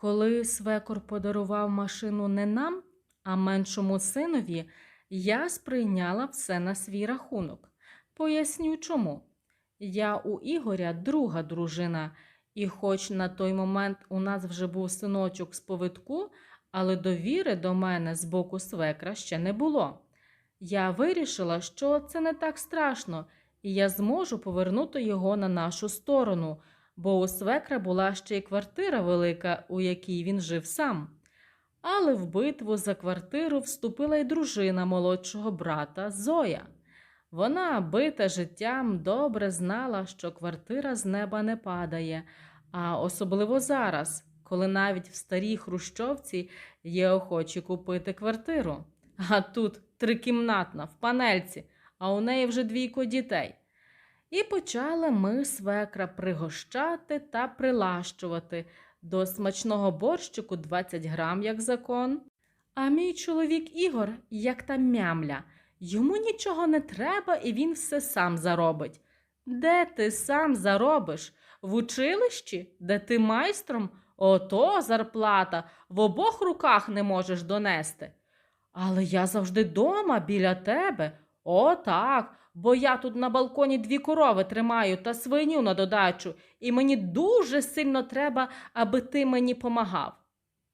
Коли свекор подарував машину не нам, а меншому синові, я сприйняла все на свій рахунок. Поясню чому. Я у Ігоря друга дружина, і хоч на той момент у нас вже був синочок з повитку, але довіри до мене з боку свекра ще не було. Я вирішила, що це не так страшно, і я зможу повернути його на нашу сторону, бо у свекра була ще й квартира велика, у якій він жив сам. Але в битву за квартиру вступила й дружина молодшого брата Зоя. Вона, бита життям, добре знала, що квартира з неба не падає, а особливо зараз, коли навіть в старій хрущовці є охочі купити квартиру. А тут трикімнатна, в панельці, а у неї вже двійко дітей. І почали ми свекра пригощати та прилащувати до смачного борщику 20 грам, як закон. А мій чоловік Ігор, як та мямля, йому нічого не треба і він все сам заробить. Де ти сам заробиш? В училищі, де ти майстром? Ото зарплата в обох руках не можеш донести. Але я завжди дома біля тебе. О, так, бо я тут на балконі дві корови тримаю та свиню на додачу, і мені дуже сильно треба, аби ти мені помагав.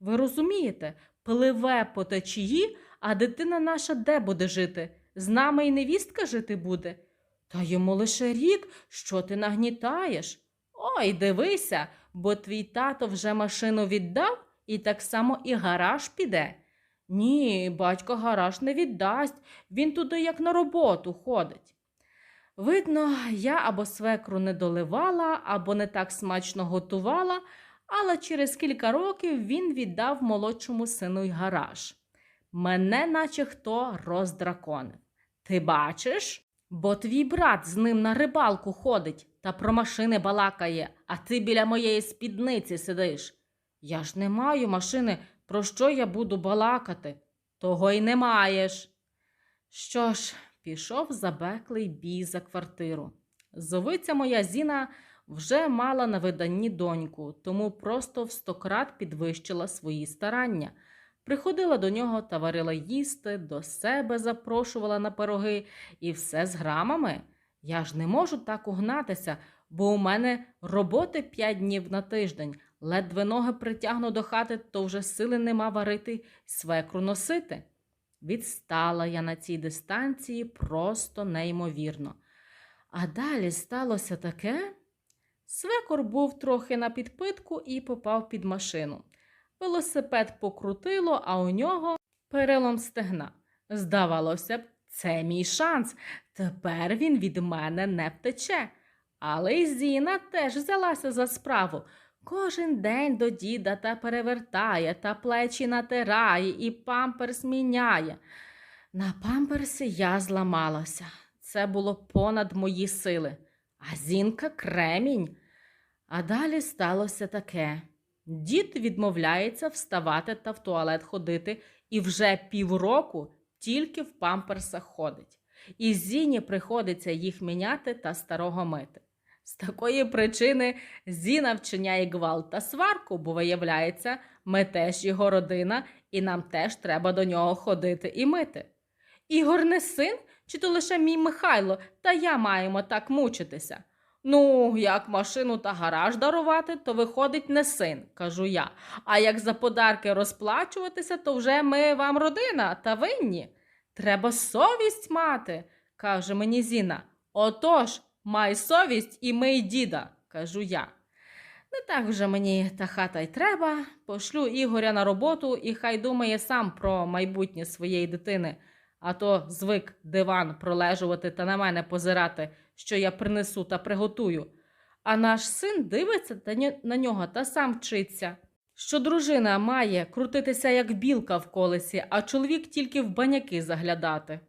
Ви розумієте, пливе по течії, а дитина наша де буде жити? З нами і невістка жити буде. Та йому лише рік, що ти нагнітаєш? Ой, дивися, бо твій тато вже машину віддав, і так само і гараж піде. Ні, батько гараж не віддасть, він туди як на роботу ходить. Видно, я або свекру не доливала, або не так смачно готувала, але через кілька років він віддав молодшому сину й гараж. Мене, наче хто роздраконив. Ти бачиш? Бо твій брат з ним на рибалку ходить та про машини балакає, а ти біля моєї спідниці сидиш. Я ж не маю машини, про що я буду балакати? Того й не маєш. Що ж, пішов забеклий бій за квартиру. Зовиця моя Зіна вже мала на виданні доньку, тому просто в стократ підвищила свої старання. Приходила до нього та варила їсти, до себе запрошувала на пироги і все з грамами. Я ж не можу так угнатися, бо у мене роботи п'ять днів на тиждень, ледве ноги притягну до хати, то вже сили нема варити свекру носити. Відстала я на цій дистанції просто неймовірно. А далі сталося таке. Свекор був трохи на підпитку і попав під машину. Велосипед покрутило, а у нього перелом стегна. Здавалося б, це мій шанс. Тепер він від мене не втече. Але й Зіна теж взялася за справу. Кожен день до діда та перевертає, та плечі натирає і памперс міняє. На памперсі я зламалася. Це було понад мої сили. А зінка кремінь. А далі сталося таке. Дід відмовляється вставати та в туалет ходити і вже півроку тільки в памперсах ходить. І Зіні приходиться їх міняти та старого мити. З такої причини Зіна вчиняє гвалт та сварку, бо виявляється, ми теж його родина, і нам теж треба до нього ходити і мити. Ігор не син, чи то лише мій Михайло, та я маємо так мучитися. Ну, як машину та гараж дарувати, то виходить не син, кажу я. А як за подарки розплачуватися, то вже ми вам родина та винні. Треба совість мати, каже мені Зіна. Отож, май совість і мий діда, кажу я. Не так вже мені та хата й треба. Пошлю Ігоря на роботу і хай думає сам про майбутнє своєї дитини, а то звик диван пролежувати та на мене позирати, що я принесу та приготую. А наш син дивиться на нього та сам вчиться. Що дружина має крутитися як білка в колесі, а чоловік тільки в баняки заглядати.